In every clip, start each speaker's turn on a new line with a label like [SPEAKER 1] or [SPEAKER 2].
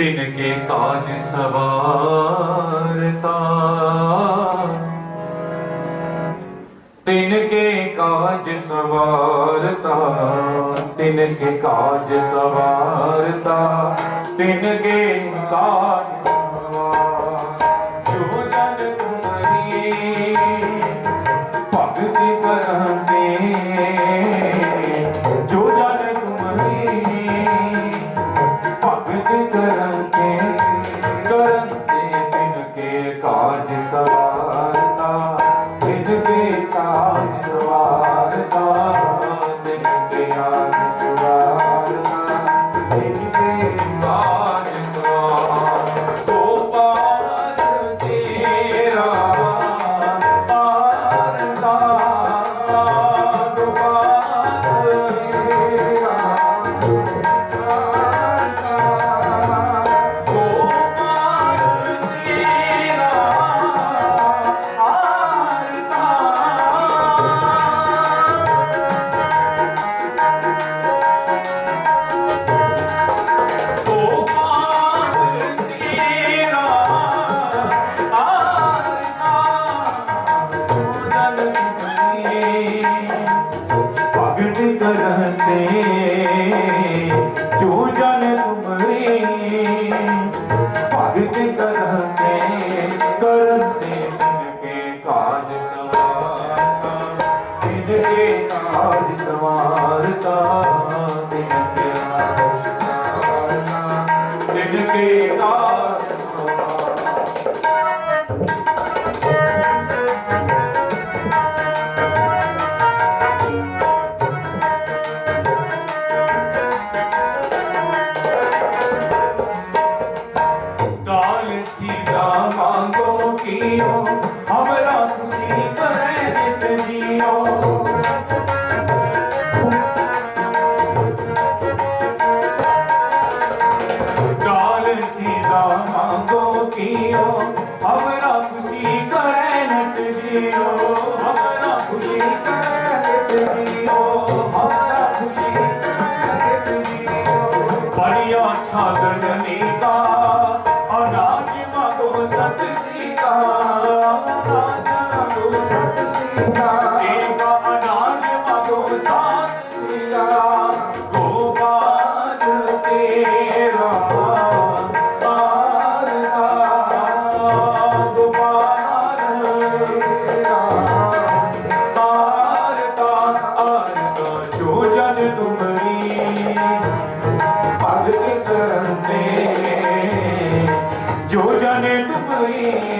[SPEAKER 1] तिनके काज सवारता तिनके काज सवारता तिनके काज सवारता तिनके काज tu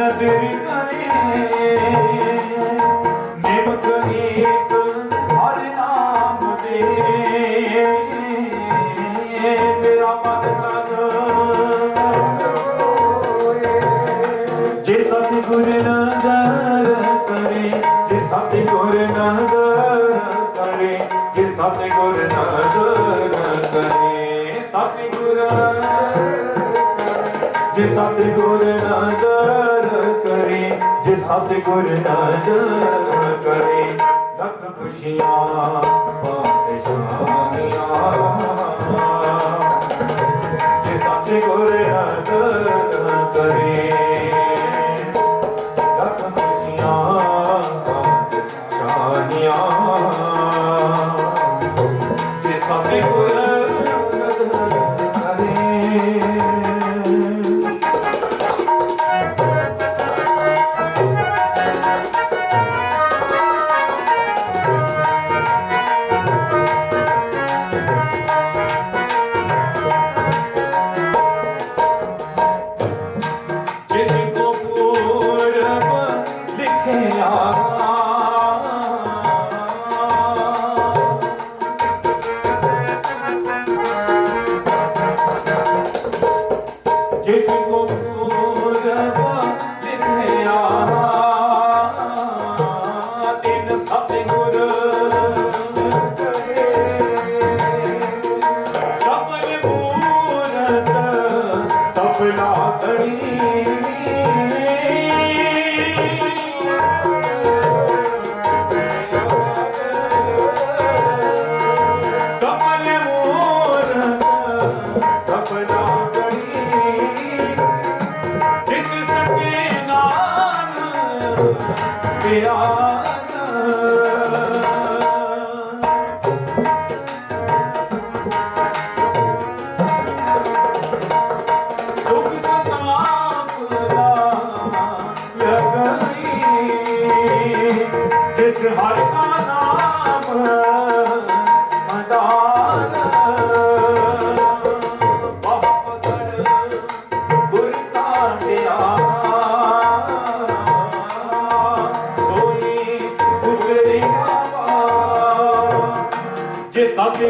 [SPEAKER 1] আপনাদের ਗੁਰ ਨਾਨਕ ਕਰੇ ਲੱਖ ਖੁਸ਼ੀਆਂ ਪਾ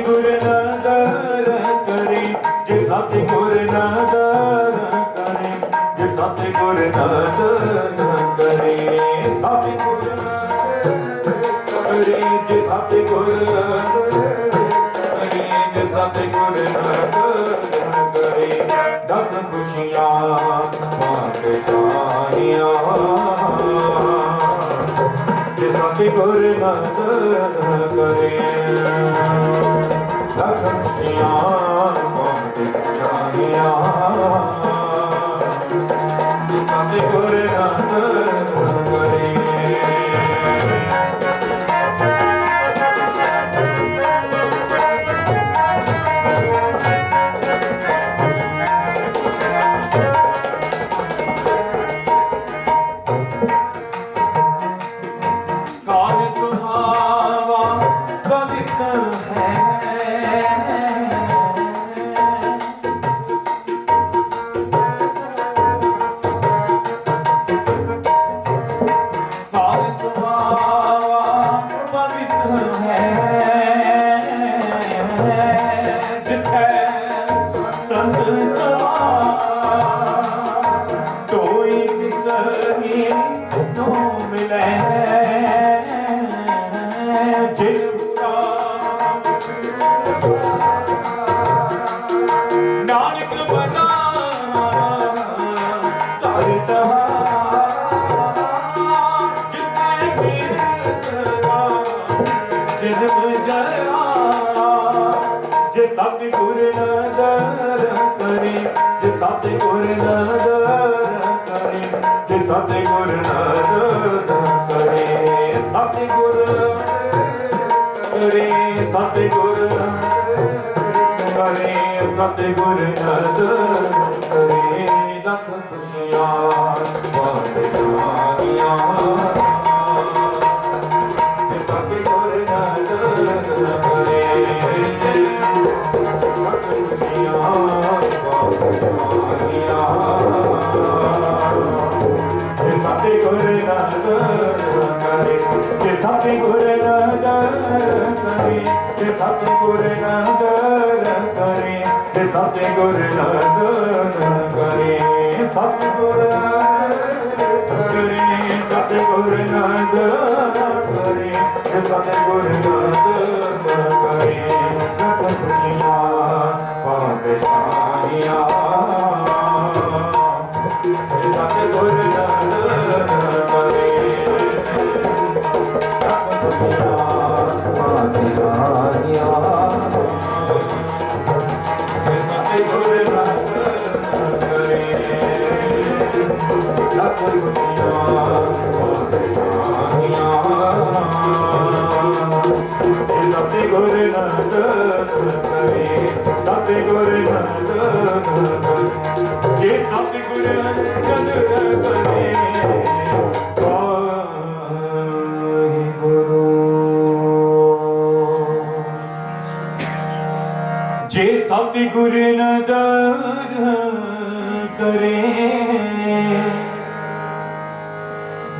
[SPEAKER 1] ਜੇ ਸਤਿ ਕਰੀ, ਜੇ ਸਤਿਗੁਰ ਗੁਰ ਨਦਰ ਜੇ ਸਤਿਗੁਰ ਗੁਰ ਨਦਰ ਕਰੇ ਸਤਿ ਗੁਰ ਜੇ ਸਤਿਗੁਰ ਕਰੀ, ਜੇ ਸਤਿਗੁਰ ਗੁਰ ਨਦਰ ਦਖ ਖੁਸ਼ੀਆਂ ਬਾਟ ਸਾਰੀਆਂ। ਜੇ ਸਤਿਗੁਰ ਗੁਰ ਨਦਰ ਕਰੇ ਲਖ ਜਨਮ ਜੇ ਸਤਿਗੁਰ ਗੁਰ ਕਰੇ, ਜੇ ਸਤਿਗੁਰ ਗੁਰ ਕਰੇ, ਜੇ ਸਤਿਗੁਰ ਗੁਰ ਨਦਰ ਕਰੇ, ਸਤਿਗੁਰ ਕਰੇ ਸਤਿਗੁਰ ਕਰੇ ਸਤਿ ਗੁਰ ਨਦਰ ਕਰੇ, ਲਖ ਖੁਸ਼ੀਆਂ ਬਾਤ ਸੁਆਗੀਆਂ ਸਤਿਗੁਰ ਨਦਰ ਕਰੇ, ਤੇ ਸਤਿਗੁਰ ਨਦਰ ਕਰੇ, ਤੇ ਸਤਿ ਗੁਰ ਨਦਰ ਕਰੇ। ਸਤਿਗੁਰ ਕਰੇ ਸਤਿ ਗੁਰ ਨਦਰ ਕਰੇ ਜੇ ਸਤਿ ਨਦਰ ਕਰੇ। ਲਖ ਖੁਸ਼ੀਆਂ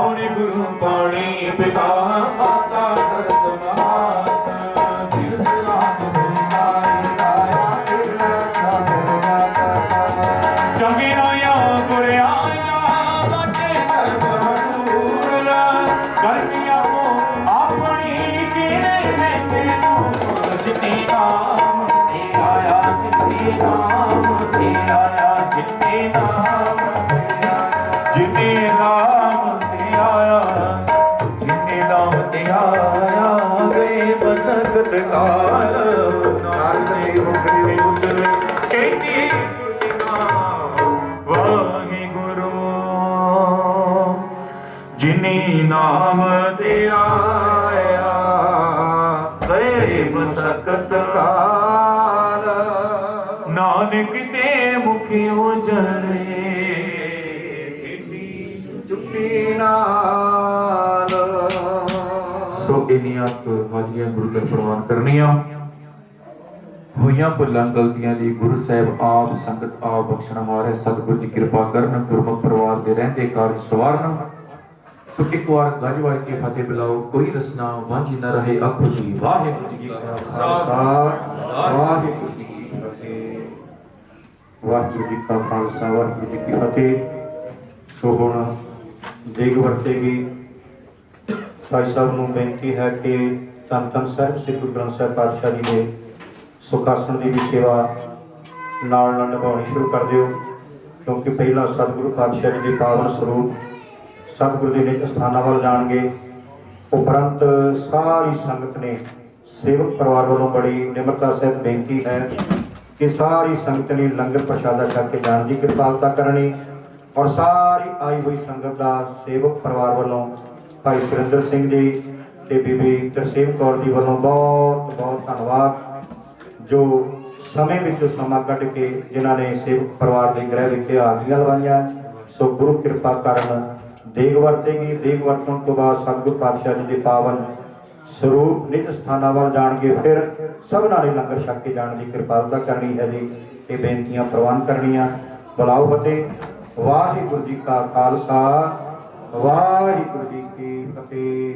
[SPEAKER 1] ਪਾਉਣੀ ਗੁਰੂ ਪਾਣੀ ਪਿਤਾ ਮਾਤਾ ਜਿਨੀ ਨਾਮ ਤੇ ਆਇਆ, ਗਏ ਮਸਕਤ ਕਾਲ। ਨਾਨਕ ਤੇ ਮੁਖੀ ਉਜਲੇ ਕਿੰਨੀ ਚੁੱਟੀ ਨਾਲ। ਸੋ ਇਨੀਆਂ ਹਾਜ਼ਰੀਆਂ ਗੁਰੂ ਘਰ ਪ੍ਰਵਾਨ ਕਰਨੀਆਂ। ਹੋਈਆਂ ਭੁੱਲਾਂ ਗਲਤੀਆਂ ਲਈ ਗੁਰੂ ਸਾਹਿਬ ਆਪ, ਸੰਗਤ ਆਪ ਬਖਸ਼ਣ ਹਾਰੇ, ਸਤਿਗੁਰ ਦੀ ਕਿਰਪਾ ਕਰਨ, ਗੁਰਮੁਖ ਪਰਿਵਾਰ ਦੇ ਰਹਿੰਦੇ ਕਾਰਜ ਸਵਾਰਨ। ਸੋ ਇੱਕ ਵਾਰ ਗੱਜ ਵਰ ਕੇ ਫਤਿਹ ਬੁਲਾਓ, ਕੋਈ ਰਸਨਾ ਵਾਂਝੀ ਨਾ ਰਹੇ, ਆਖੋ ਜੀ, ਵਾਹਿਗੁਰੂ ਜੀ ਕੀ ਖਾਲਸਾ।
[SPEAKER 2] ਵਾਹਿਗੁਰੂ ਜੀ ਕੀ ਫਤਿਹ। ਵਾਹਿਗੁਰੂ ਜੀ ਕਾ ਖਾਲਸਾ, ਵਾਹਿਗੁਰੂ ਜੀ ਕੀ ਫਤਿਹ। ਸੋ ਹੁਣ ਦੇਗ ਵਰਤੇਗੀ। ਭਾਈ ਸਾਹਿਬ ਨੂੰ ਬੇਨਤੀ ਹੈ ਕਿ ਧੰਨ ਧੰਨ ਸਾਹਿਬ, ਸ੍ਰੀ ਗੁਰੂ ਗ੍ਰੰਥ ਸਾਹਿਬ ਪਾਤਸ਼ਾਹ ਜੀ ਦੇ ਸੁਖਾਸਣ ਦੀ ਵੀ ਸੇਵਾ ਨਾਲ ਨਾਲ ਨਿਭਾਉਣੀ ਸ਼ੁਰੂ ਕਰ ਦਿਓ, ਕਿਉਂਕਿ ਪਹਿਲਾਂ ਸਤਿਗੁਰੂ ਪਾਤਸ਼ਾਹ ਜੀ ਦੇ ਪਾਵਨ ਸਰੂਪ ਸਤਿਗੁਰੂ ਦੇ ਨਿਤ ਸਥਾਨਾਂ ਵੱਲ ਜਾਣਗੇ। ਉਪਰੰਤ ਸਾਰੀ ਸੰਗਤ ਨੇ ਸੇਵਕ ਪਰਿਵਾਰ ਵੱਲੋਂ ਬੜੀ ਨਿਮਰਤਾ ਸਹਿਤ ਬੇਨਤੀ ਹੈ ਕਿ ਸਾਰੀ ਸੰਗਤ ਨੇ ਲੰਗਰ ਪ੍ਰਸ਼ਾਦਾ ਛਕ ਕੇ ਜਾਣ ਦੀ ਕਿਰਪਾਲਤਾ ਕਰਨੀ ਔਰ ਸਾਰੀ ਆਈ ਹੋਈ ਸੰਗਤ ਦਾ ਸੇਵਕ ਪਰਿਵਾਰ ਵੱਲੋਂ ਭਾਈ ਸੁਰਿੰਦਰ ਸਿੰਘ ਜੀ ਤੇ ਬੀਬੀ ਤਰਸੇਮ ਕੌਰ ਜੀ ਵੱਲੋਂ ਬਹੁਤ ਬਹੁਤ ਧੰਨਵਾਦ। ਜੋ ਸਮੇਂ ਵਿੱਚੋਂ ਸਮਾਂ ਕੱਢ ਕੇ ਜਿਨ੍ਹਾਂ ਨੇ ਸੇਵਕ ਪਰਿਵਾਰ ਦੇ ਗ੍ਰਹਿ ਵਿਖੇ ਹਾਜ਼ਰੀਆਂ ਲਵਾਈਆਂ ਸੋ ਗੁਰੂ ਕਿਰਪਾ ਕਰਨ ਦੇਗ ਵਰਤੇਗੀ, ਦੇਗ ਵਰਤਣ ਤੋਂ ਬਾਅਦ ਸਤਿਗੁਰ ਪਾਤਸ਼ਾਹ ਜੀ ਦੇ ਪਾਵਨ ਸਰੂਪ ਨਿਤ ਸਥਾਨਾਂ ਵੱਲ ਜਾਣਗੇ, ਫਿਰ ਸਭਨਾਂ ਨੇ ਲੰਗਰ ਛਕ ਕੇ ਜਾਣ ਦੀ ਕਿਰਪਾਲਤਾ ਕਰਨੀ ਹੈ ਜੀ। ਇਹ ਬੇਨਤੀਆਂ ਪ੍ਰਵਾਨ ਕਰਨੀਆਂ। ਬੁਲਾਓ ਫਤਿਹ। ਵਾਹਿਗੁਰੂ ਜੀ ਕਾ ਖਾਲਸਾ, ਵਾਹਿਗੁਰੂ ਜੀ ਕੀ ਫਤਿਹ।